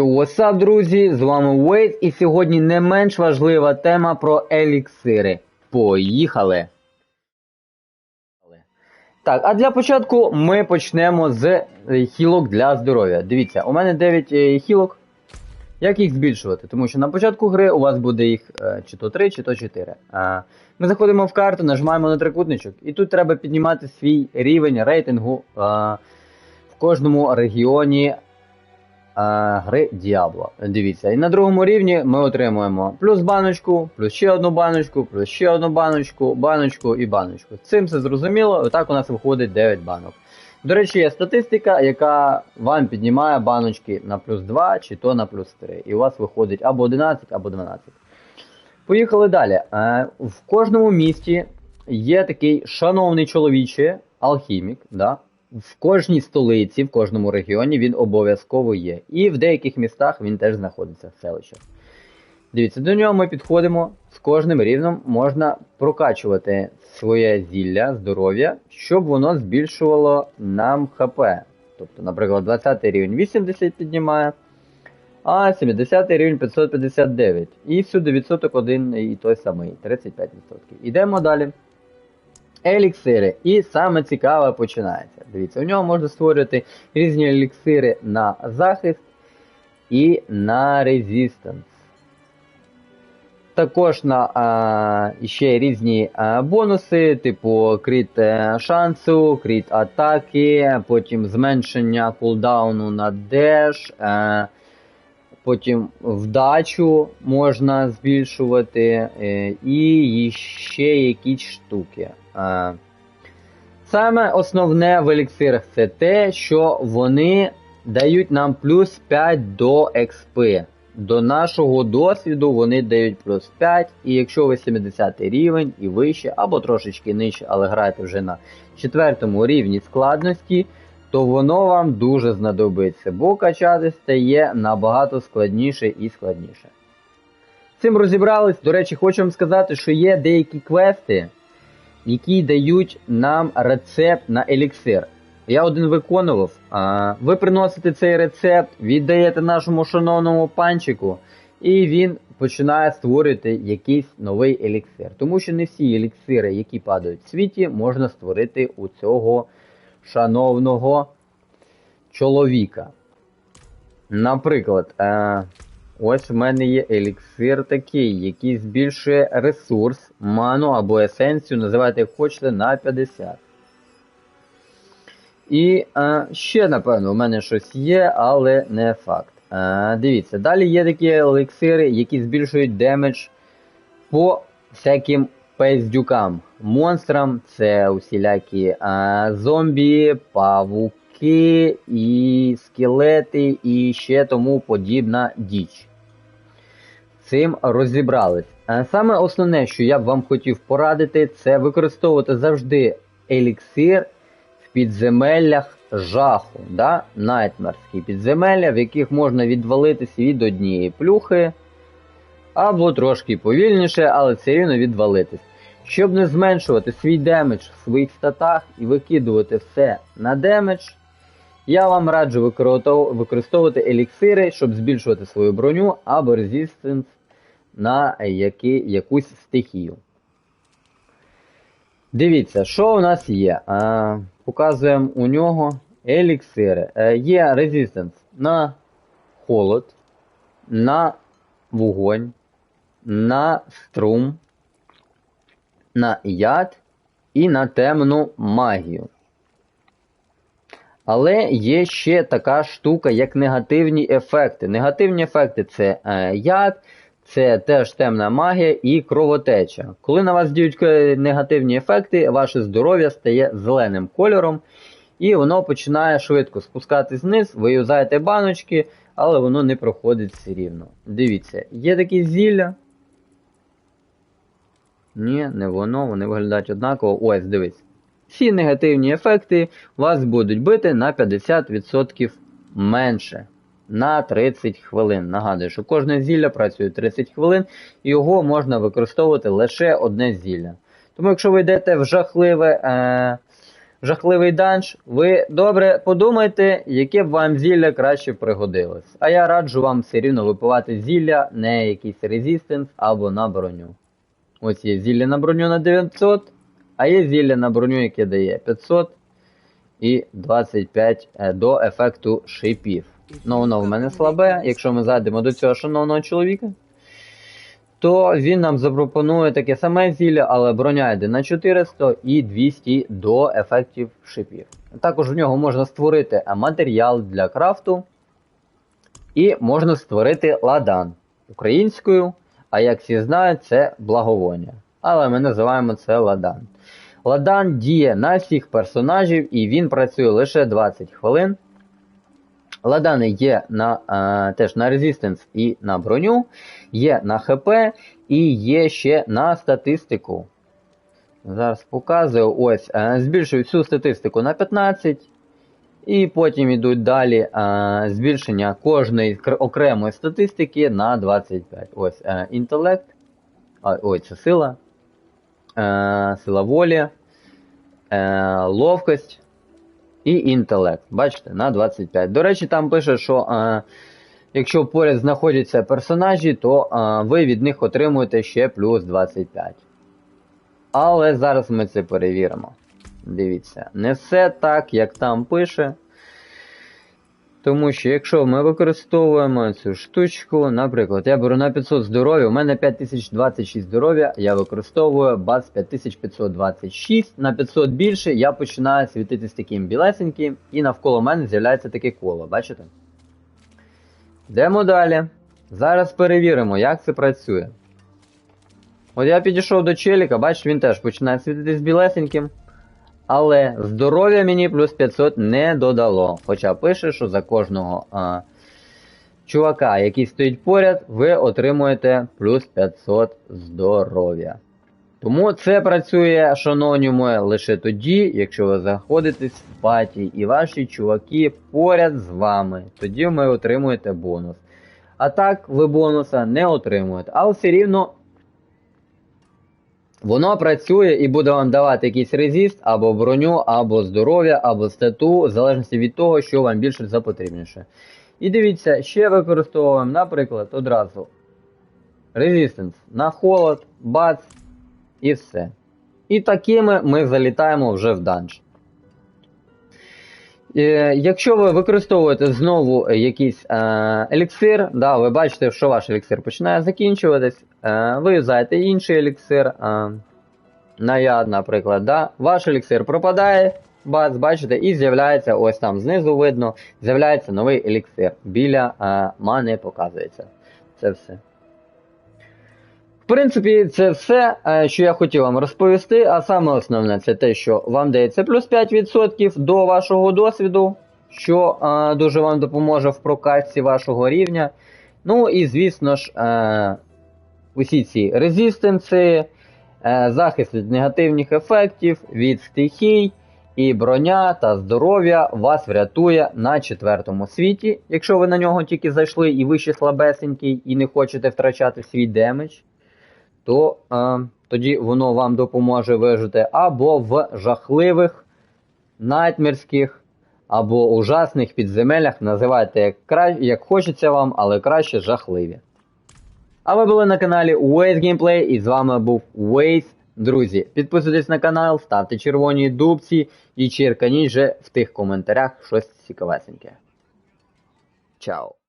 What's up, друзі! З вами Уейт, і сьогодні не менш важлива тема про еліксири. Поїхали! Так, а для початку ми почнемо з е, хілок для здоров'я. Дивіться, у мене 9 е, хілок. Як їх збільшувати? Тому що на початку гри у вас буде їх е, чи то 3, чи то 4. Ми заходимо в карту, нажимаємо на трикутничок, і тут треба піднімати свій рівень рейтингу в кожному регіоні гри Діабло. Дивіться, і на другому рівні ми отримуємо плюс баночку, плюс ще одну баночку, плюс ще одну баночку, баночку і баночку. Цим все зрозуміло, отак у нас виходить 9 банок. До речі, є статистика, яка вам піднімає баночки на плюс 2 чи то на плюс 3. І у вас виходить або 11, або 12. Поїхали далі. Е, В кожному місті є такий шановний чоловіче, алхімік. Да? В кожній столиці, в кожному регіоні він обов'язково є. І в деяких містах він теж знаходиться в селищах. Дивіться, до нього ми підходимо. З кожним рівнем можна прокачувати своє зілля, здоров'я, щоб воно збільшувало нам ХП. Тобто, наприклад, 20 рівень 80 піднімає, а 70 рівень 559. І всюди відсоток один і той самий 35%. Ідемо далі. Еліксири. І саме цікаве починається. Дивіться, у нього можна створювати різні еліксири на захист і на резистанс. Також на а, ще різні а, бонуси, типу кріт е, шансу, кріт атаки, потім зменшення кулдауну на деш, е, потім вдачу можна збільшувати, е, і ще якісь штуки. Е, Саме основне в еліксирах це те, що вони дають нам плюс 5 до експи. До нашого досвіду вони дають плюс 5, і якщо ви 70 рівень і вище, або трошечки нижче, але граєте вже на четвертому рівні складності, то воно вам дуже знадобиться, бо качати стає набагато складніше і складніше. Цим розібрались. До речі, хочу вам сказати, що є деякі квести, які дають нам рецепт на еліксир. Я один виконував. А, ви приносите цей рецепт, віддаєте нашому шановному панчику, і він починає створювати якийсь новий еліксир. Тому що не всі еліксири, які падають в світі, можна створити у цього шановного чоловіка. Наприклад, е, ось в мене є еліксир такий, який збільшує ресурс, ману або есенцію, називайте як хочете, на 50. І е, ще, напевно, у мене щось є, але не факт. Е, дивіться, далі є такі еліксири, які збільшують демедж по всяким пездюкам. Монстрам це усілякі е, зомбі, павуки, і скелети, і ще тому подібна діч. Цим розібрались. Саме основне, що я б вам хотів порадити, це використовувати завжди еліксир в підземеллях жаху, да? найтмерські підземелля, в яких можна відвалитися від однієї плюхи, або трошки повільніше, але все рівно відвалитись. Щоб не зменшувати свій демедж в своїх статах і викидувати все на демедж, я вам раджу використовувати еліксири, щоб збільшувати свою броню або резистенс на які, якусь стихію. Dивіться, що у нас є. А, показуємо у нього еліксири. Е, є резистенс на холод, на вогонь, на струм, на яд і на темну магію. Але є ще така штука, як негативні ефекти. Негативні ефекти це е, яд, це теж темна магія і кровотеча. Коли на вас діють е, негативні ефекти, ваше здоров'я стає зеленим кольором, і воно починає швидко спускатись вниз, ви юзаєте баночки, але воно не проходить все рівно. Дивіться, є такі зілля. Ні, не воно, вони виглядають однаково. Ось, дивись. Всі негативні ефекти вас будуть бити на 50% менше. На 30 хвилин. Нагадую, що кожне зілля працює 30 хвилин, і його можна використовувати лише одне зілля. Тому, якщо ви йдете в жахливе е, жахливий данж, ви добре подумайте, яке б вам зілля краще пригодилось. А я раджу вам все рівно випивати зілля, не якийсь резистенс або на броню. Ось є зілля на броню на 900, а є зілля на броню, яке дає 500 і 25 е, до ефекту шипів. Ну воно в мене слабе. Якщо ми зайдемо до цього шановного чоловіка, то він нам запропонує таке саме зілля, але броня йде на 400 і 200 до ефектів шипів. Також в нього можна створити е, матеріал для крафту, і можна створити ладан українською, а як всі знають, це благовоння. Але ми називаємо це ладан. Ладан діє на всіх персонажів і він працює лише 20 хвилин. Ладани є на, е, теж на резистенс і на броню, є на ХП і є ще на статистику. Зараз показую. Ось, е, збільшую всю статистику на 15. І потім йдуть далі е, збільшення кожної окремої статистики на 25. Ось інтелект. А, ой, це сила. Е, сила волі. Е, ловкость і інтелект. Бачите, на 25. До речі, там пише, що е, якщо поряд знаходяться персонажі, то е, ви від них отримуєте ще плюс 25. Але зараз ми це перевіримо. Дивіться, не все так, як там пише. Тому що якщо ми використовуємо цю штучку, наприклад, я беру на 500 здоров'я, у мене 5026 здоров'я, я використовую бац 5526, на 500 більше я починаю світитись таким білесеньким, і навколо мене з'являється таке коло, бачите? Йдемо далі. Зараз перевіримо, як це працює. От я підійшов до челіка, бачиш, він теж починає світитись білесеньким. Але здоров'я мені плюс 500 не додало. Хоча пише, що за кожного а, чувака, який стоїть поряд, ви отримуєте плюс 500 здоров'я. Тому це працює, шановні мої, лише тоді, якщо ви знаходитесь в паті і ваші чуваки поряд з вами. Тоді ви отримуєте бонус. А так ви бонуса не отримуєте. Але все рівно Воно працює і буде вам давати якийсь резист, або броню, або здоров'я, або стату, в залежності від того, що вам більше запотрібніше. І дивіться, ще використовуємо, наприклад, одразу резистенс на холод, бац і все. І такими ми залітаємо вже в данж. Е, Якщо ви використовуєте знову якийсь е, еліксир, да, ви бачите, що ваш еліксир починає закінчуватись, е, ви юзаєте інший еліксир, на яд, наприклад, да, ваш еліксир пропадає, бачите, і з'являється ось там знизу видно, з'являється новий еліксир. Біля мани показується. Це все. В принципі, це все, е, що я хотів вам розповісти. А саме основне це те, що вам дається плюс 5% до вашого досвіду, що е, дуже вам допоможе в прокачці вашого рівня. Ну і звісно ж, е, усі ці резистенси, е, захист від негативних ефектів, від стихій. І броня та здоров'я вас врятує на четвертому світі, якщо ви на нього тільки зайшли і ви ще слабесенький, і не хочете втрачати свій демедж то е, тоді воно вам допоможе вижити або в жахливих, найтмірських, або ужасних підземеллях. Називайте як, кра... як хочеться вам, але краще жахливі. А ви були на каналі Waze Gameplay і з вами був Waze. Друзі, підписуйтесь на канал, ставте червоні дубці і черканіть же в тих коментарях щось цікавесеньке. Чао!